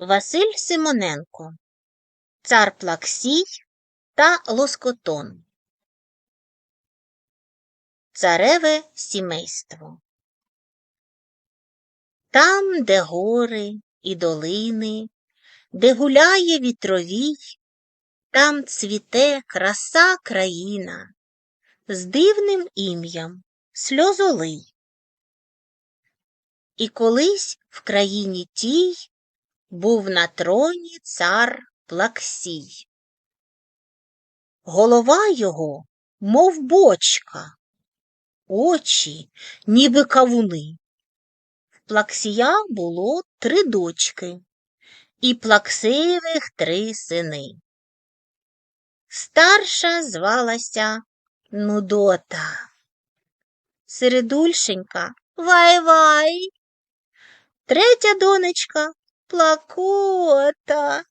Василь Симоненко, Цар Плаксій та Лоскотон. Цареве сімейство. Там, де гори і долини, де гуляє вітровій, там цвіте краса країна з дивним ім'ям сльозолий. І колись в країні тій був на троні цар Плаксій. Голова його, мов бочка, очі, ніби кавуни. В Плаксія було три дочки і плаксивих три сини. Старша звалася Нудота, середульшенька Вай-Вай, третя донечка Плакота.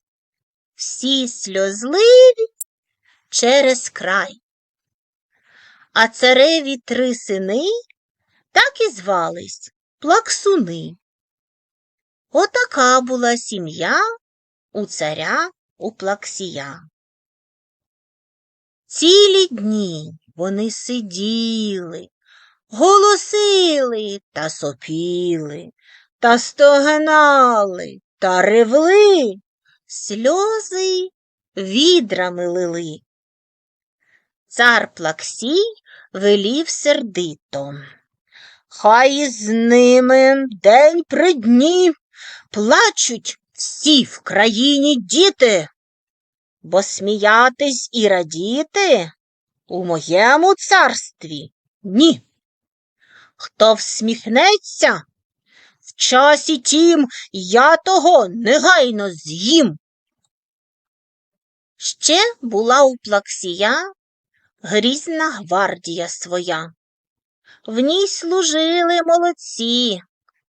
Всі сльозливі через край. А цареві три сини так і звались плаксуни. Отака була сім'я у царя у плаксія. Цілі дні вони сиділи, голосили та сопіли, та стогнали та ревли, сльози відрами лили. Цар Плаксій велів сердито. Хай із ними день при дні плачуть всі в країні діти, бо сміятись і радіти у моєму царстві ні. Хто всміхнеться, часі тім я того негайно з'їм. Ще була у Плаксія грізна гвардія своя. В ній служили молодці,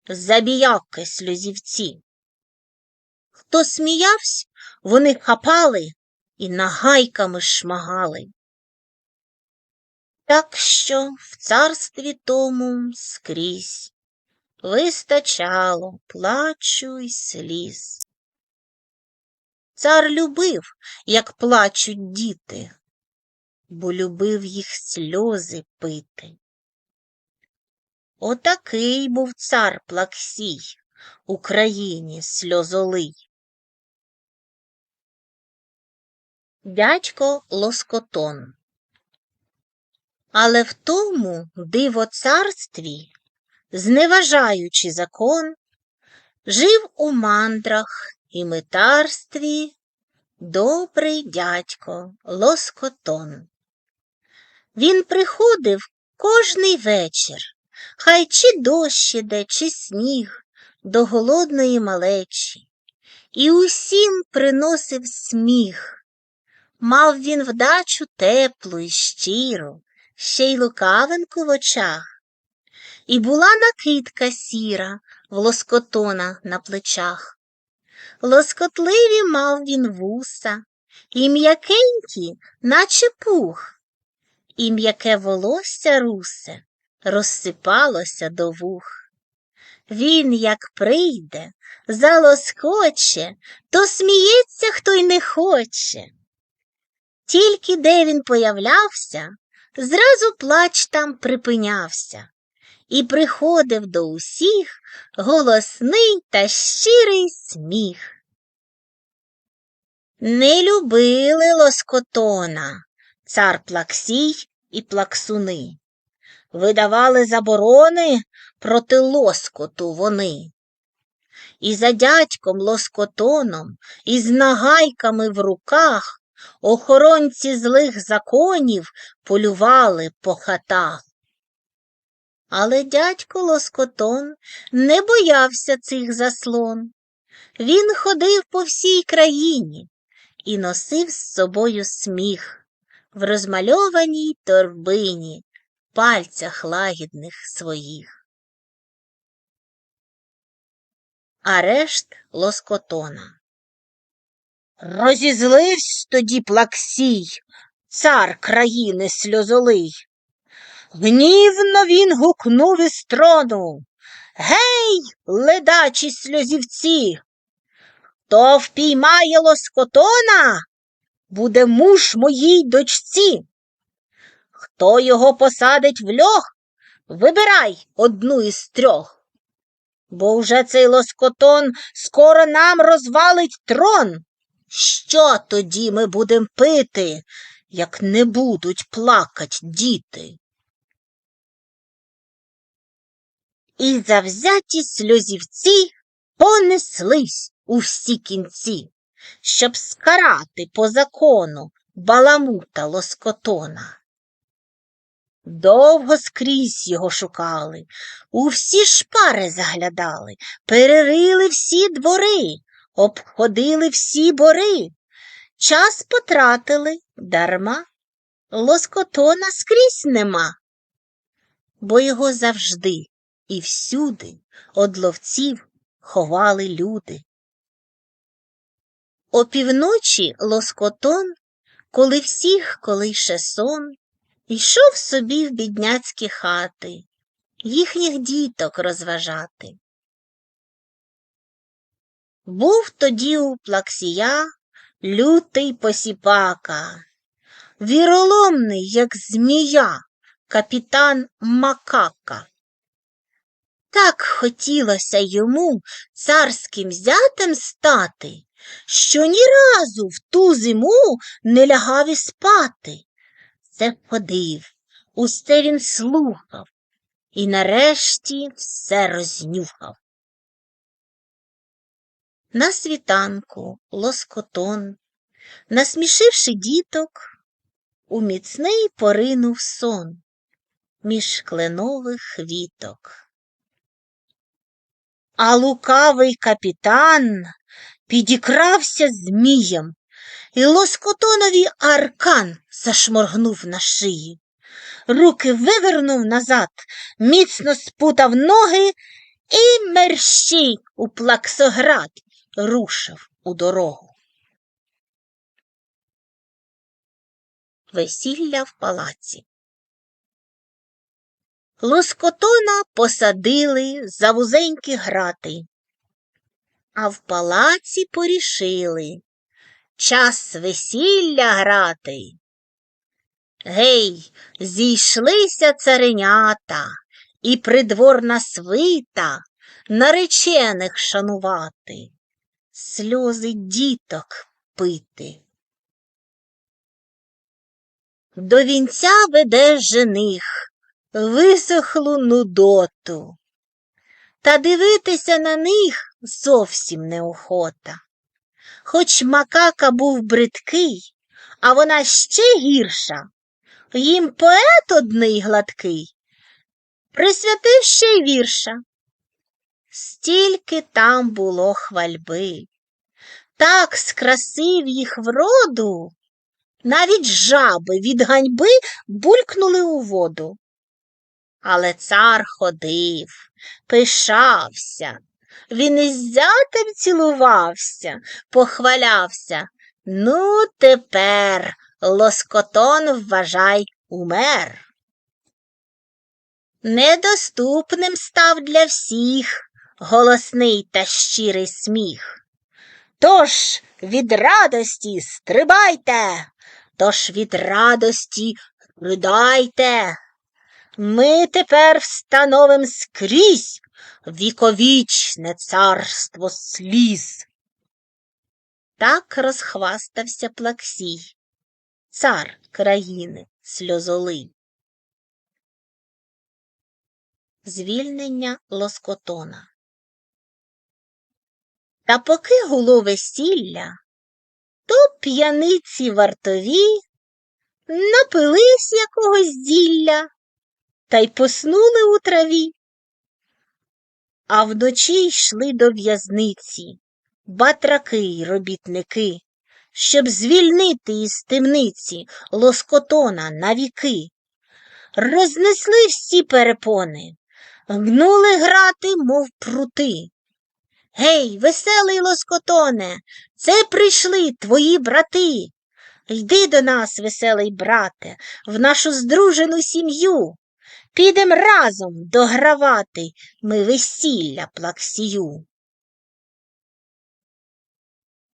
забіяки сльозівці. Хто сміявсь, вони хапали і нагайками шмагали. Так що в царстві тому скрізь вистачало плачу й сліз. Цар любив, як плачуть діти, бо любив їх сльози пити. Отакий був цар Плаксій, Україні сльозолий. Дядько Лоскотон. Але в тому дивоцарстві, зневажаючи закон, жив у мандрах і митарстві добрий дядько Лоскотон. Він приходив кожний вечір, хай чи дощ іде, чи сніг, до голодної малечі, і усім приносив сміх. Мав він вдачу теплу і щиру, ще й лукавинку в очах, і була накидка сіра в лоскотона на плечах. Лоскотливі мав він вуса, і м'якенькі, наче пух, і м'яке волосся русе розсипалося до вух. Він, як прийде, залоскоче, то сміється, хто й не хоче. Тільки де він появлявся, зразу плач там припинявся і приходив до усіх голосний та щирий сміх. Не любили лоскотона, цар Плаксій і плаксуни. Видавали заборони проти лоскоту вони. І за дядьком лоскотоном, із нагайками в руках Охоронці злих законів полювали по хатах. Але дядько Лоскотон не боявся цих заслон. Він ходив по всій країні і носив з собою сміх в розмальованій торбині, пальцях лагідних своїх. Арешт Лоскотона Розізливсь тоді Плаксій, цар країни сльозолий. Гнівно він гукнув із трону Гей, ледачі сльозівці! Хто впіймає лоскотона, буде муж моїй дочці. Хто його посадить в льох, вибирай одну із трьох. Бо вже цей лоскотон скоро нам розвалить трон. Що тоді ми будем пити, як не будуть плакать діти? І завзяті сльозівці понеслись у всі кінці, щоб скарати по закону баламута лоскотона. Довго скрізь його шукали, у всі шпари заглядали, перерили всі двори, обходили всі бори, час потратили дарма, лоскотона скрізь нема, бо його завжди і всюди од ловців ховали люди. Опівночі лоскотон, коли всіх колише сон, йшов собі в бідняцькі хати, їхніх діток розважати. Був тоді у плаксія лютий посіпака, віроломний, як змія, капітан Макака. Так хотілося йому царським зятем стати, що ні разу в ту зиму не лягав і спати. Це ходив, усе він слухав і нарешті все рознюхав. На світанку лоскотон, насмішивши діток, у міцний поринув сон між кленових віток. А лукавий капітан підікрався змієм, і лоскотонові аркан зашморгнув на шиї. Руки вивернув назад, міцно спутав ноги і мерщій у плаксоград рушив у дорогу. Весілля в палаці. Лоскотона посадили за вузенькі грати, а в палаці порішили час весілля грати. Гей, зійшлися царенята і придворна свита наречених шанувати, сльози діток пити. До вінця веде жених висохлу нудоту, та дивитися на них зовсім неохота. Хоч макака був бридкий, а вона ще гірша, їм поет одний гладкий, присвятив ще й вірша. Стільки там було хвальби, так скрасив їх вроду, навіть жаби від ганьби булькнули у воду. Але цар ходив, пишався, він із зятем цілувався, похвалявся. Ну, тепер лоскотон, вважай, умер. Недоступним став для всіх голосний та щирий сміх. Тож від радості стрибайте, тож від радості ридайте. Ми тепер встановим скрізь віковічне царство сліз. Так розхвастався Плаксій, цар країни сльозоли. Звільнення лоскотона. Та поки гуло весілля, то п'яниці вартові напились якогось зілля та й поснули у траві. А вночі йшли до в'язниці батраки й робітники, щоб звільнити із темниці лоскотона навіки. Рознесли всі перепони, гнули грати, мов прути. Гей, веселий лоскотоне, це прийшли твої брати. Йди до нас, веселий брате, в нашу здружену сім'ю. Підем разом догравати ми весілля плаксію.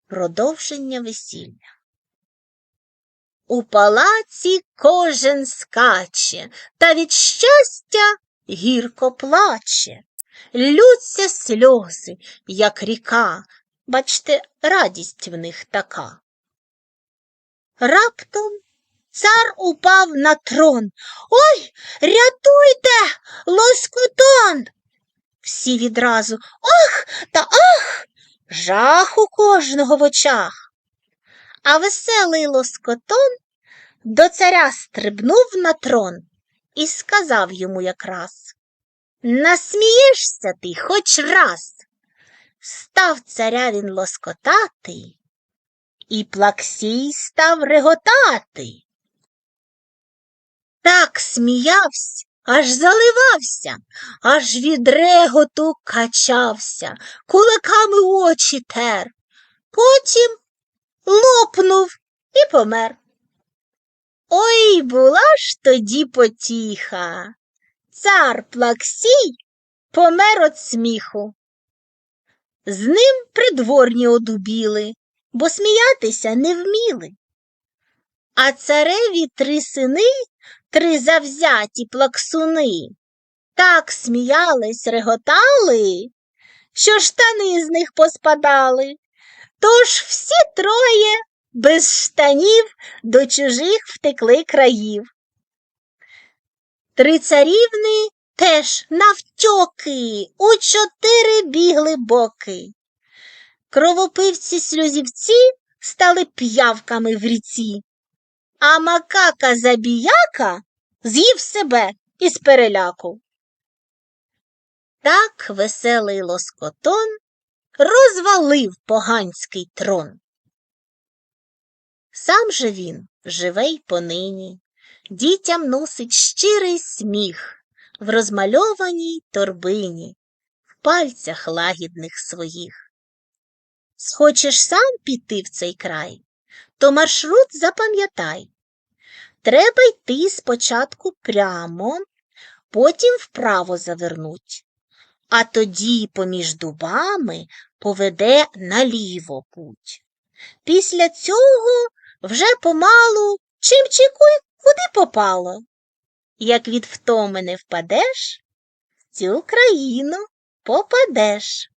Продовження весілля. У палаці кожен скаче, та від щастя гірко плаче. Лються сльози, як ріка, бачте, радість в них така. Раптом цар упав на трон. Ой, рятуйте, лоскотон. Всі відразу ох та ах, жах у кожного в очах. А веселий лоскотон до царя стрибнув на трон і сказав йому якраз Насмієшся ти хоч раз. Став царя він лоскотати, і плаксій став реготати. Так сміявся, аж заливався, аж від реготу качався, кулаками очі тер. Потім лопнув і помер. Ой, була ж тоді потіха. Цар Плаксій помер от сміху. З ним придворні одубіли, бо сміятися не вміли. А цареві три сини, три завзяті плаксуни, так сміялись, реготали, що штани з них поспадали. Тож всі троє без штанів до чужих втекли країв. Три царівни теж навтьоки у чотири бігли боки. Кровопивці сльозівці стали п'явками в ріці, а макака забіяка з'їв себе із переляку. Так веселий лоскотон розвалив поганський трон. Сам же він живе й понині, дітям носить щирий сміх в розмальованій торбині, в пальцях лагідних своїх. Схочеш сам піти в цей край, то маршрут запам'ятай. Треба йти спочатку прямо, потім вправо завернуть, а тоді поміж дубами поведе наліво путь. Після цього вже помалу чим-чікуй куди попало. Як від втоми не впадеш, в цю країну попадеш.